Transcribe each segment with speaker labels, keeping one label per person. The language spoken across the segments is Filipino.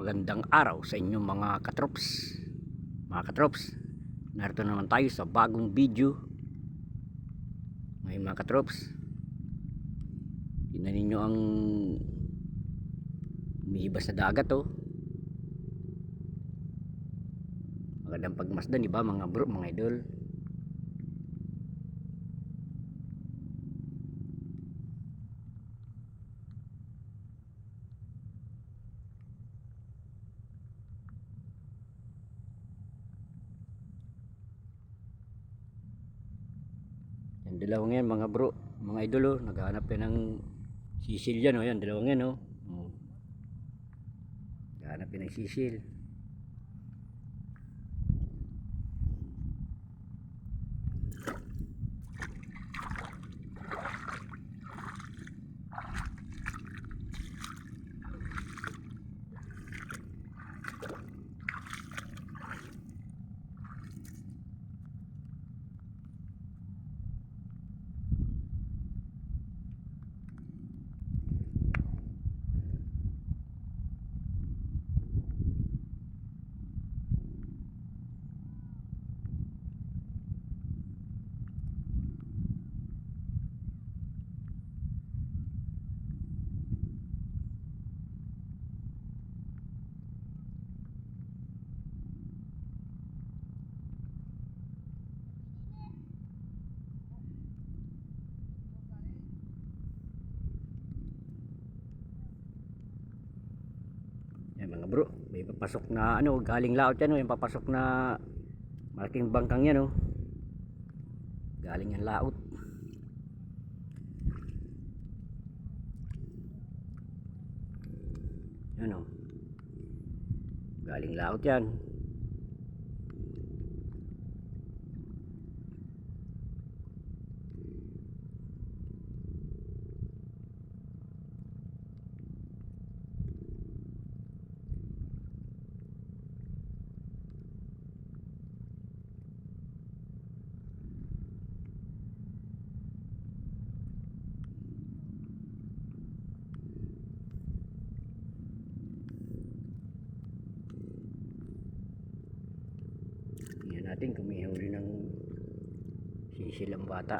Speaker 1: Magandang araw sa inyong mga katrops. Mga katrops, narito naman tayo sa bagong video. Ngayon mga katrops, tingnan ninyo ang umihibas na dagat oh. Magandang pagmasdan, di ba mga bro, mga idol? Dalawang yan mga bro, mga idol oh, naghahanap yan ng sisil yan oh, yan dalawang yan oh. oh. Naghahanap yan ng sisil. Yan mga bro, may papasok na ano, galing laot yan oh, yung papasok na malaking bangkang yan oh. Galing yan laot. Yan oh. Galing laot yan. Natin kung may huli ng sisil ang bata.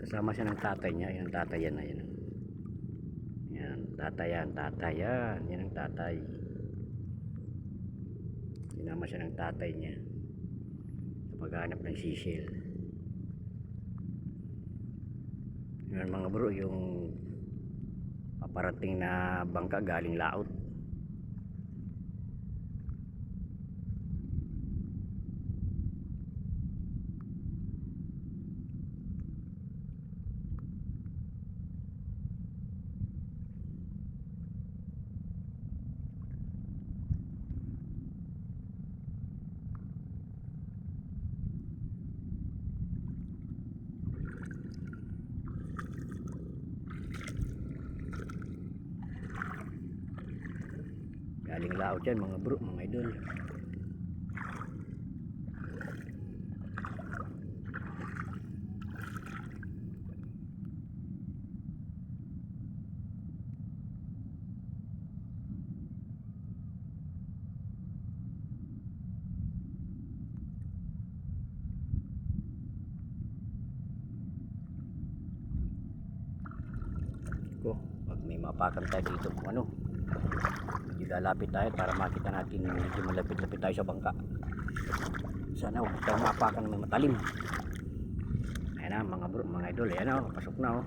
Speaker 1: Kasama siya ng tatay niya. Ang tatay yan na yan. Tatay yan, tatay yan. Yan ang tatay. Sinama siya ng tatay niya. Sa paghahanap ng sisil. Yan mga bro, yung paparating na bangka galing laot galing laot yan mga bro mga idol. Ko pag may mapakan dito kung ano medyo lalapit tayo para makita natin medyo malapit-lapit tayo sa bangka. Sana huwag tayo mapakan ng matalim. Ayan na mga bro mga idol. Ayan na oh, pasok na oh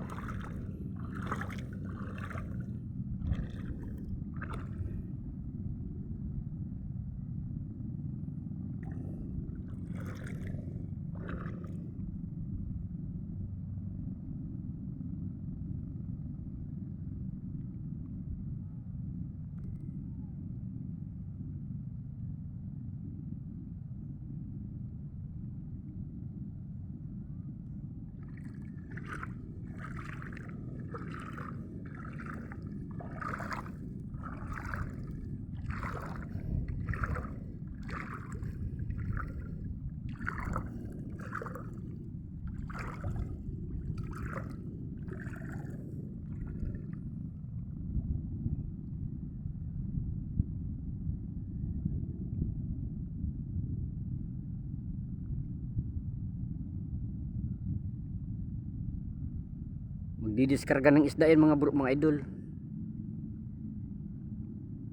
Speaker 1: Magdidiskarga ng isda yan mga bro, mga idol.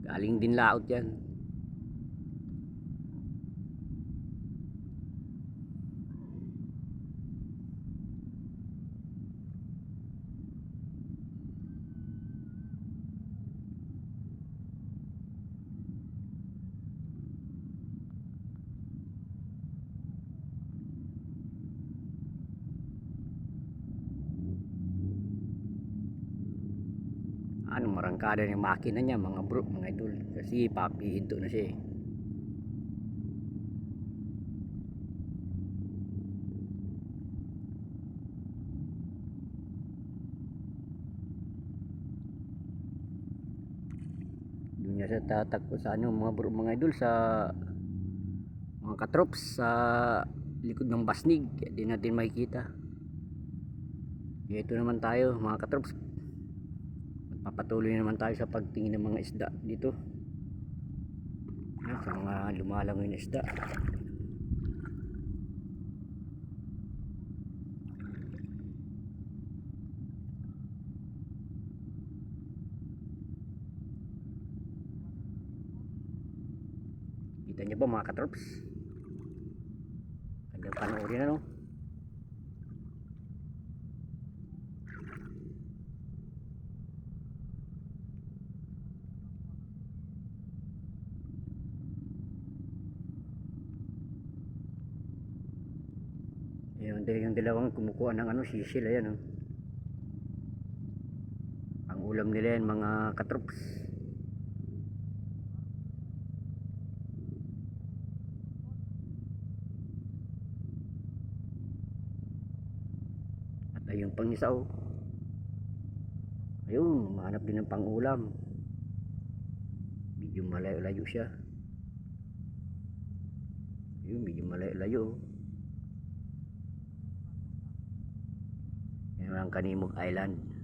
Speaker 1: Galing din laot yan. Ano marangkada ng makina niya mga bro mga idol. Kasi papihinto na siya eh. doon niya siya tatakbo sa ano mga bro mga idol sa mga katrops sa likod ng basnig. Di natin makikita. Ito naman tayo mga katrops Papatuloy naman tayo sa pagtingin ng mga isda dito. Sa mga lumalangoy na isda. Kita niyo ba mga katrops? Kanyang panoorin na no? Yung, yung dalawang kumukuha ng ano, sisil, ayan oh. Ang ulam nila yan, mga katrops. At ayun pang isa oh. Ayun, mahanap din ng pangulam. Medyo malayo-layo siya. Ayun, medyo malayo-layo oh. Ang Kanimog Island.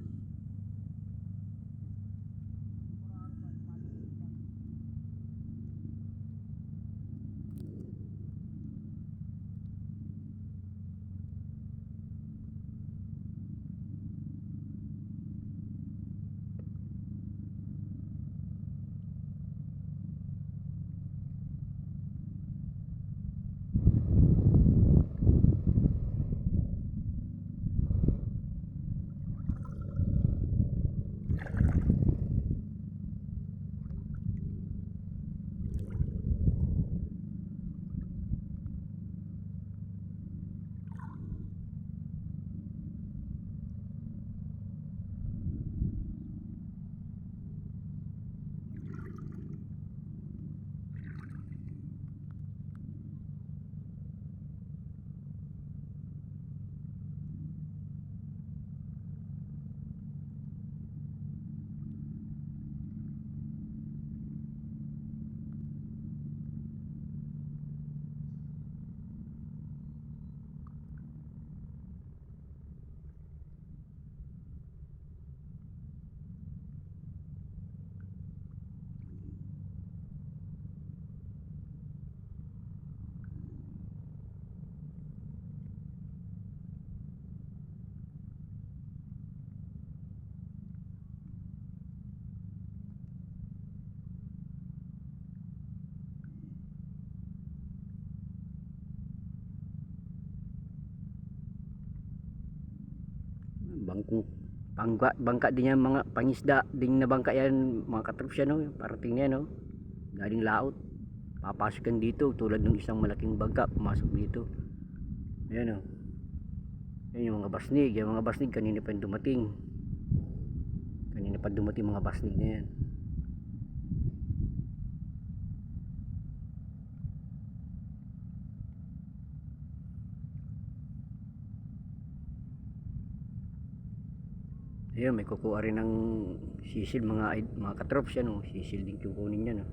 Speaker 1: Bangkong pangga, bangka din yan mga pangisda ding na bangka yan mga katrops yan no parating na no? Galing laot. Papasok yan dito tulad ng isang malaking bangka pumasok dito. Ayan no? Yan yung mga basnig. Yung mga basnig kanina pa yung dumating. Kanina pa dumating mga basnig na yan Ayun, may kukuha rin ng sisil mga mga katrops yan, oh. sisil din kukunin yan. Oh.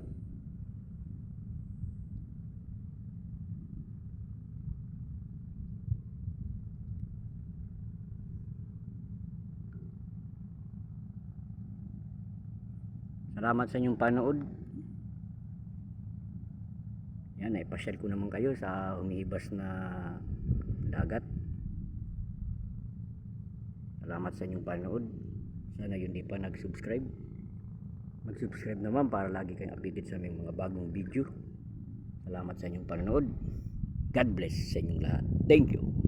Speaker 1: Salamat sa inyong panood. Yan, naipasyal ko naman kayo sa umiibas na dagat. Salamat sa inyong panonood. Sana yun di pa nag-subscribe. Mag-subscribe naman para lagi kayong updated sa aming mga bagong video. Salamat sa inyong panonood. God bless sa inyong lahat. Thank you.